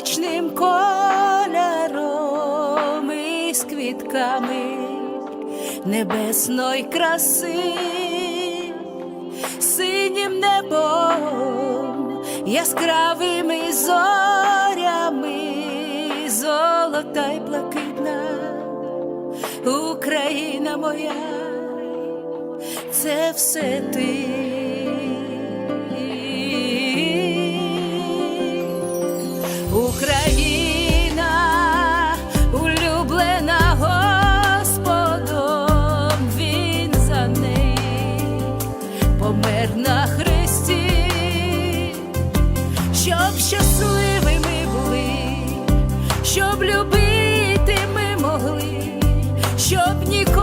смачним кольором і з квітками небесної краси, синім небом, яскравими зорями, золота й блакитна Україна моя, це все ти. Україна улюблена Господом, він за неї помер на Христі, щоб щасливими були, щоб любити ми могли, щоб ніколи.